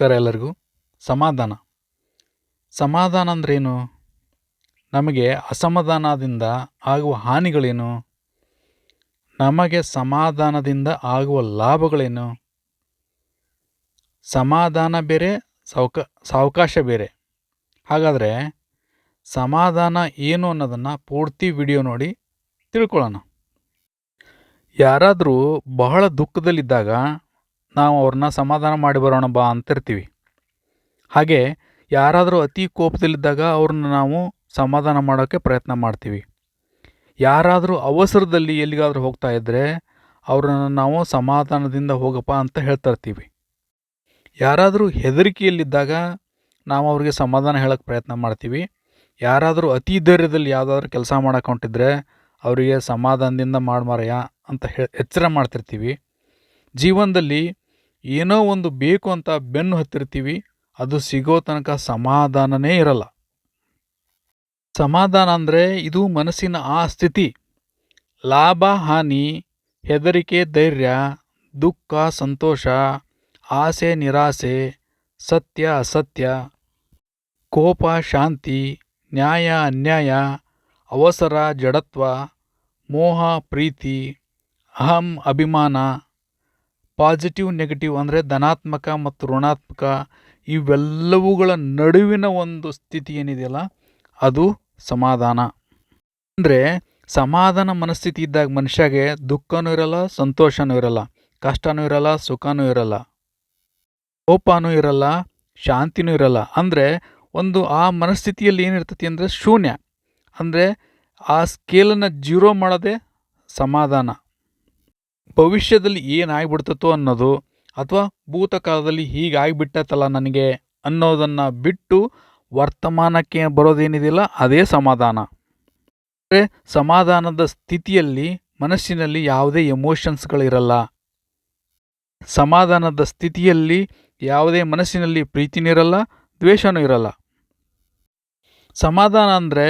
ನಮಸ್ಕಾರ ಎಲ್ಲರಿಗೂ. ಸಮಾಧಾನ. ಸಮಾಧಾನ ಅಂದ್ರೇನು? ನಮಗೆ ಅಸಮಾಧಾನದಿಂದ ಆಗುವ ಹಾನಿಗಳೇನು? ನಮಗೆ ಸಮಾಧಾನದಿಂದ ಆಗುವ ಲಾಭಗಳೇನು? ಸಮಾಧಾನ ಬೇರೆ, ಸಾವಕ, ಸಾವಕಾಶ ಬೇರೆ. ಹಾಗಾದರೆ ಸಮಾಧಾನ ಏನು ಅನ್ನೋದನ್ನು ಪೂರ್ತಿ ವಿಡಿಯೋ ನೋಡಿ ತಿಳ್ಕೊಳ್ಳೋಣ. ಯಾರಾದರೂ ಬಹಳ ದುಃಖದಲ್ಲಿದ್ದಾಗ ನಾವು ಅವ್ರನ್ನ ಸಮಾಧಾನ ಮಾಡಿ ಬರೋಣ ಬಾ ಅಂತಿರ್ತೀವಿ. ಹಾಗೆ ಯಾರಾದರೂ ಅತಿ ಕೋಪದಲ್ಲಿದ್ದಾಗ ಅವ್ರನ್ನ ನಾವು ಸಮಾಧಾನ ಮಾಡೋಕ್ಕೆ ಪ್ರಯತ್ನ ಮಾಡ್ತೀವಿ. ಯಾರಾದರೂ ಅವಸರದಲ್ಲಿ ಎಲ್ಲಿಗಾದರೂ ಹೋಗ್ತಾ ಇದ್ದರೆ ಅವ್ರನ್ನ ನಾವು ಸಮಾಧಾನದಿಂದ ಹೋಗಪ್ಪ ಅಂತ ಹೇಳ್ತಾ ಇರ್ತೀವಿ ಯಾರಾದರೂ ಹೆದರಿಕೆಯಲ್ಲಿದ್ದಾಗ ನಾವು ಅವ್ರಿಗೆ ಸಮಾಧಾನ ಹೇಳೋಕ್ಕೆ ಪ್ರಯತ್ನ ಮಾಡ್ತೀವಿ. ಯಾರಾದರೂ ಅತಿ ಧೈರ್ಯದಲ್ಲಿ ಯಾವುದಾದ್ರೂ ಕೆಲಸ ಮಾಡಕ್ಕೆ ಹೊಂಟಿದ್ರೆ ಅವರಿಗೆ ಸಮಾಧಾನದಿಂದ ಮಾಡ್ಮಾರಯ್ಯ ಅಂತ ಹೇ ಎಚ್ಚರ ಮಾಡ್ತಿರ್ತೀವಿ. ಜೀವನದಲ್ಲಿ ಏನೋ ಒಂದು ಬೇಕು ಅಂತ ಬೆನ್ನು ಹತ್ತಿರ್ತೀವಿ, ಅದು ಸಿಗೋ ತನಕ ಸಮಾಧಾನನೇ ಇರಲ್ಲ. ಸಮಾಧಾನ ಅಂದರೆ ಇದು ಮನಸ್ಸಿನ ಆ ಸ್ಥಿತಿ. ಲಾಭ, ಹಾನಿ, ಹೆದರಿಕೆ, ಧೈರ್ಯ, ದುಃಖ, ಸಂತೋಷ, ಆಸೆ, ನಿರಾಸೆ, ಸತ್ಯ, ಅಸತ್ಯ, ಕೋಪ, ಶಾಂತಿ, ನ್ಯಾಯ, ಅನ್ಯಾಯ, ಅವಸರ, ಜಡತ್ವ, ಮೋಹ, ಪ್ರೀತಿ, ಅಹಂ, ಅಭಿಮಾನ ಪಾಸಿಟಿವ್ ನೆಗೆಟಿವ್ ಅಂದರೆ ಧನಾತ್ಮಕ ಮತ್ತು ಋಣಾತ್ಮಕ, ಇವೆಲ್ಲವುಗಳ ನಡುವಿನ ಒಂದು ಸ್ಥಿತಿ ಏನಿದೆಯಲ್ಲ, ಅದು ಸಮಾಧಾನ. ಅಂದರೆ ಸಮಾಧಾನ ಮನಸ್ಥಿತಿ ಇದ್ದಾಗ ಮನುಷ್ಯಗೆ ದುಃಖನೂ ಇರಲ್ಲ, ಸಂತೋಷನೂ ಇರಲ್ಲ, ಕಷ್ಟನೂ ಇರಲ್ಲ, ಸುಖನೂ ಇರಲ್ಲ, ಕೋಪನೂ ಇರಲ್ಲ, ಶಾಂತಿನೂ ಇರಲ್ಲ. ಅಂದರೆ ಒಂದು ಆ ಮನಸ್ಥಿತಿಯಲ್ಲಿ ಏನಿರ್ತತಿ ಅಂದರೆ ಶೂನ್ಯ. ಅಂದರೆ ಆ ಸ್ಕೇಲನ್ನು ಜೀರೋ ಮಾಡೋದೇ ಸಮಾಧಾನ. ಭವಿಷ್ಯದಲ್ಲಿ ಏನಾಗ್ಬಿಡ್ತತೋ ಅನ್ನೋದು ಅಥವಾ ಭೂತಕಾಲದಲ್ಲಿ ಹೀಗಾಗಿಬಿಟ್ಟತ್ತಲ್ಲ ನನಗೆ ಅನ್ನೋದನ್ನು ಬಿಟ್ಟು ವರ್ತಮಾನಕ್ಕೆ ಬರೋದೇನಿದೆಯಲ್ಲ ಅದೇ ಸಮಾಧಾನ. ಅಂದರೆ ಸಮಾಧಾನದ ಸ್ಥಿತಿಯಲ್ಲಿ, ಮನಸ್ಸಿನಲ್ಲಿ ಯಾವುದೇ ಎಮೋಷನ್ಸ್ಗಳಿರಲ್ಲ ಸಮಾಧಾನದ ಸ್ಥಿತಿಯಲ್ಲಿ ಯಾವುದೇ ಮನಸ್ಸಿನಲ್ಲಿ ಪ್ರೀತಿನೂ ಇರಲ್ಲ, ದ್ವೇಷನೂ ಇರಲ್ಲ. ಸಮಾಧಾನ ಅಂದರೆ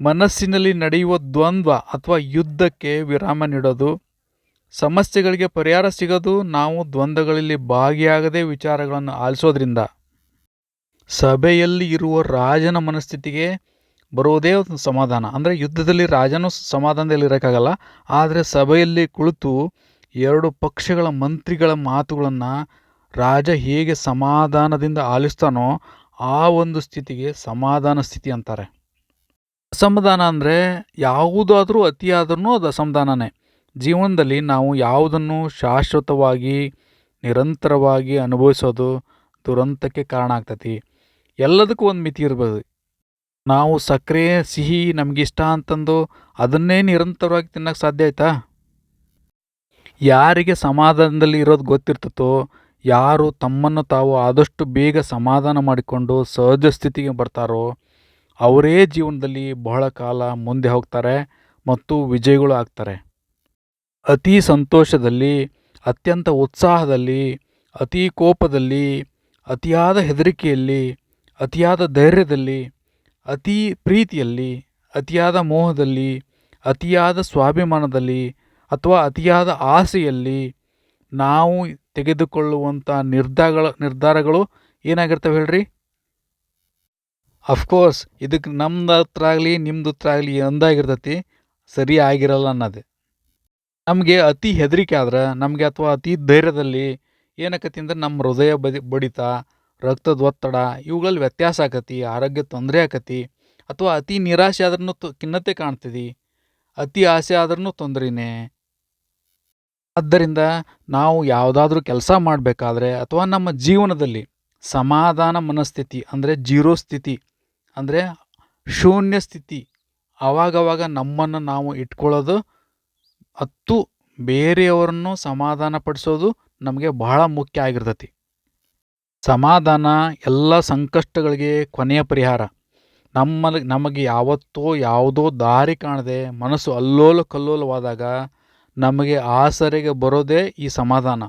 ಮನಸ್ಸಿನಲ್ಲಿ ನಡೆಯುವ ದ್ವಂದ್ವ ಅಥವಾ ಯುದ್ಧಕ್ಕೆ ವಿರಾಮ ನೀಡೋದು ಸಮಸ್ಯೆಗಳಿಗೆ ಪರಿಹಾರ ಸಿಗದು ನಾವು ದ್ವಂದ್ವಗಳಲ್ಲಿ ಭಾಗಿಯಾಗದೆ ವಿಚಾರಗಳನ್ನು ಆಲಿಸೋದ್ರಿಂದ ಸಭೆಯಲ್ಲಿ ಇರುವ ರಾಜನ ಮನಸ್ಥಿತಿಗೆ ಬರುವುದೇ ಒಂದು ಸಮಾಧಾನ. ಅಂದರೆ ಯುದ್ಧದಲ್ಲಿ ರಾಜನೂ ಸಮಾಧಾನದಲ್ಲಿ ಇರೋಕ್ಕಾಗಲ್ಲ. ಆದರೆ ಸಭೆಯಲ್ಲಿ ಕುಳಿತು ಎರಡು ಪಕ್ಷಗಳ ಮಂತ್ರಿಗಳ ಮಾತುಗಳನ್ನು ರಾಜ ಹೇಗೆ ಸಮಾಧಾನದಿಂದ ಆಲಿಸ್ತಾನೋ ಆ ಒಂದು ಸ್ಥಿತಿಗೆ ಸಮಾಧಾನ ಸ್ಥಿತಿ ಅಂತಾರೆ. ಅಸಮಾಧಾನ ಅಂದರೆ ಯಾವುದಾದರೂ ಅತಿಯಾದ್ರೂ ಅದು ಅಸಮಾಧಾನನೇ. ಜೀವನದಲ್ಲಿ ನಾವು ಯಾವುದನ್ನು ಶಾಶ್ವತವಾಗಿ ನಿರಂತರವಾಗಿ ಅನುಭವಿಸೋದು ದುರಂತಕ್ಕೆ ಕಾರಣ ಆಗ್ತೈತಿ. ಎಲ್ಲದಕ್ಕೂ ಒಂದು ಮಿತಿ ಇರ್ಬೋದು. ನಾವು ಸಕ್ಕರೆ, ಸಿಹಿ ನಮಗಿಷ್ಟ ಅಂತಂದು ಅದನ್ನೇ ನಿರಂತರವಾಗಿ ತಿನ್ನೋಕ್ಕೆ ಸಾಧ್ಯ ಆಯ್ತಾ? ಯಾರಿಗೆ ಸಮಾಧಾನದಲ್ಲಿ ಇರೋದು ಗೊತ್ತಿರ್ತತೋ, ಯಾರು ತಮ್ಮನ್ನು ತಾವು ಆದಷ್ಟು ಬೇಗ ಸಮಾಧಾನ ಮಾಡಿಕೊಂಡು ಸಹಜ ಸ್ಥಿತಿಗೆ ಬರ್ತಾರೋ, ಅವರೇ ಜೀವನದಲ್ಲಿ ಬಹಳ ಕಾಲ ಮುಂದೆ ಹೋಗ್ತಾರೆ ಮತ್ತು ವಿಜಯಗಳು ಆಗ್ತಾರೆ. ಅತಿ ಸಂತೋಷದಲ್ಲಿ, ಅತ್ಯಂತ ಉತ್ಸಾಹದಲ್ಲಿ, ಅತಿ ಕೋಪದಲ್ಲಿ, ಅತಿಯಾದ ಹೆದರಿಕೆಯಲ್ಲಿ, ಅತಿಯಾದ ಧೈರ್ಯದಲ್ಲಿ, ಅತಿ ಪ್ರೀತಿಯಲ್ಲಿ, ಅತಿಯಾದ ಮೋಹದಲ್ಲಿ, ಅತಿಯಾದ ಸ್ವಾಭಿಮಾನದಲ್ಲಿ ಅಥವಾ ಅತಿಯಾದ ಆಸೆಯಲ್ಲಿ ನಾವು ತೆಗೆದುಕೊಳ್ಳುವಂಥ ನಿರ್ಧಾರಗಳ, ನಿರ್ಧಾರಗಳು ಏನಾಗಿರ್ತವೆ ಹೇಳ್ರಿ? ಅಫ್ಕೋರ್ಸ್ ಇದಕ್ಕೆ ನಮ್ದು ಹತ್ರ ಆಗಲಿ, ನಿಮ್ದು ಹತ್ರ ಆಗಲಿ ಒಂದಾಗಿರ್ತೈತಿ ಸರಿ ಆಗಿರಲ್ಲ ಅನ್ನೋದು. ನಮಗೆ ಅತಿ ಹೆದರಿಕೆ ಆದ್ರೆ ನಮಗೆ ಅಥವಾ ಅತಿ ಧೈರ್ಯದಲ್ಲಿ ಏನಾಕತಿ ಅಂದ್ರೆ ನಮ್ಮ ಹೃದಯ ಬದಿ ಬಡಿತ, ರಕ್ತದ ಒತ್ತಡ, ಇವುಗಳಲ್ಲಿ ವ್ಯತ್ಯಾಸ ಆಕತಿ, ಆರೋಗ್ಯ ತೊಂದರೆ ಆಕತಿ, ಅಥವಾ ಅತಿ ನಿರಾಶೆ ಆದ್ರೂ ಖಿನ್ನತೆ ಕಾಣ್ತಿದ್ದಿ ಅತಿ ಆಸೆ ಆದ್ರೂ ತೊಂದರೆನೇ. ಆದ್ದರಿಂದ ನಾವು ಯಾವುದಾದ್ರೂ ಕೆಲಸ ಮಾಡಬೇಕಾದ್ರೆ ಅಥವಾ ನಮ್ಮ ಜೀವನದಲ್ಲಿ ಸಮಾಧಾನ ಮನಸ್ಥಿತಿ ಅಂದರೆ ಜೀರೋ ಸ್ಥಿತಿ ಅಂದರೆ ಶೂನ್ಯ ಸ್ಥಿತಿ ಆವಾಗವಾಗ ನಮ್ಮನ್ನು ನಾವು ಇಟ್ಕೊಳ್ಳೋದು ಹತ್ತು ಬೇರೆಯವರನ್ನು ಸಮಾಧಾನ ಪಡಿಸೋದು ನಮಗೆ ಬಹಳ ಮುಖ್ಯ ಆಗಿರ್ತತಿ. ಸಮಾಧಾನ ಎಲ್ಲ ಸಂಕಷ್ಟಗಳಿಗೆ ಕೊನೆಯ ಪರಿಹಾರ. ನಮ್ಮಲ್ಲಿ ನಮಗೆ ಯಾವತ್ತೋ ಯಾವುದೋ ದಾರಿ ಕಾಣದೆ ಮನಸ್ಸು ಅಲ್ಲೋಲ ಕಲ್ಲೋಲವಾದಾಗ ನಮಗೆ ಆಸರೆಗೆ ಬರೋದೇ ಈ ಸಮಾಧಾನ.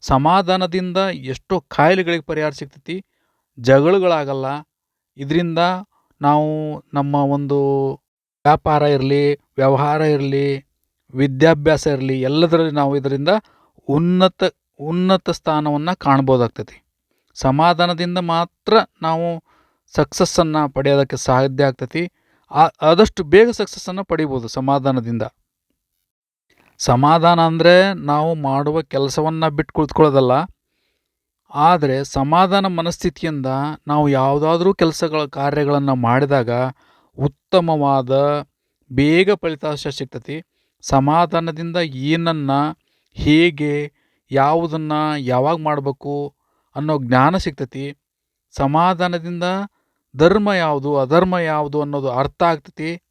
ಸಮಾಧಾನದಿಂದ ಎಷ್ಟೋ ಕಾಯಿಲೆಗಳಿಗೆ ಪರಿಹಾರ ಸಿಗ್ತೈತಿ, ಜಗಳಗಳಾಗಲ್ಲ. ಇದರಿಂದ ನಾವು ನಮ್ಮ ಒಂದು ವ್ಯಾಪಾರ ಇರಲಿ, ವ್ಯವಹಾರ ಇರಲಿ ವಿದ್ಯಾಭ್ಯಾಸ ಇರಲಿ, ಎಲ್ಲದರಲ್ಲಿ ನಾವು ಇದರಿಂದ ಉನ್ನತ ಉನ್ನತ ಸ್ಥಾನವನ್ನು ಕಾಣ್ಬೋದಾಗ್ತೈತಿ. ಸಮಾಧಾನದಿಂದ ಮಾತ್ರ ನಾವು ಸಕ್ಸಸ್ಸನ್ನು ಪಡೆಯೋದಕ್ಕೆ ಸಾಧ್ಯ ಆಗ್ತೈತಿ. ಆದಷ್ಟು ಬೇಗ ಸಕ್ಸಸ್ಸನ್ನು ಪಡಿಬೋದು ಸಮಾಧಾನದಿಂದ. ಸಮಾಧಾನ ಅಂದರೆ ನಾವು ಮಾಡುವ ಕೆಲಸವನ್ನು ಬಿಟ್ಟು ಕುಳಿತುಕೊಳ್ಳೋದಲ್ಲ. ಆದರೆ ಸಮಾಧಾನ ಮನಸ್ಥಿತಿಯಿಂದ ನಾವು ಯಾವುದಾದ್ರೂ ಕೆಲಸಗಳ ಕಾರ್ಯಗಳನ್ನು ಮಾಡಿದಾಗ ಉತ್ತಮವಾದ, ಬೇಗ ಫಲಿತಾಂಶ ಸಿಗ್ತತಿ. ಸಮಾಧಾನದಿಂದ ಏನನ್ನು, ಹೇಗೆ, ಯಾವುದನ್ನು, ಯಾವಾಗ ಮಾಡಬೇಕು ಅನ್ನೋ ಜ್ಞಾನ ಸಿಗ್ತೈತಿ. ಸಮಾಧಾನದಿಂದ ಧರ್ಮ ಯಾವುದು, ಅಧರ್ಮ ಯಾವುದು ಅನ್ನೋದು ಅರ್ಥ ಆಗ್ತೈತಿ.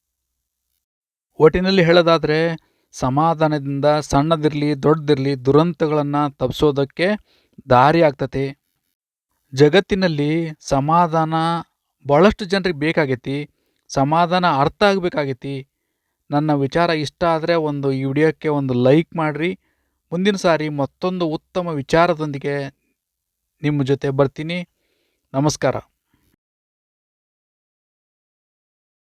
ಒಟ್ಟಿನಲ್ಲಿ ಹೇಳೋದಾದರೆ, ಸಮಾಧಾನದಿಂದ ಸಣ್ಣದಿರಲಿ, ದೊಡ್ಡದಿರಲಿ ದುರಂತಗಳನ್ನು ತಪ್ಪಿಸೋದಕ್ಕೆ ದಾರಿ ಆಗ್ತತಿ. ಜಗತ್ತಿನಲ್ಲಿ ಸಮಾಧಾನ ಭಾಳಷ್ಟು ಜನರಿಗೆ ಬೇಕಾಗೈತಿ. ಸಮಾಧಾನ ಅರ್ಥ ಆಗಬೇಕಾಗೈತಿ. ನನ್ನ ವಿಚಾರ ಇಷ್ಟ ಆದರೆ ಒಂದು ಈ ವಿಡಿಯೋಕ್ಕೆ ಒಂದು ಲೈಕ್ ಮಾಡಿರಿ. ಮುಂದಿನ ಸಾರಿ ಮತ್ತೊಂದು ಉತ್ತಮ ವಿಚಾರದೊಂದಿಗೆ ನಿಮ್ಮ ಜೊತೆ ಬರ್ತೀನಿ. ನಮಸ್ಕಾರ.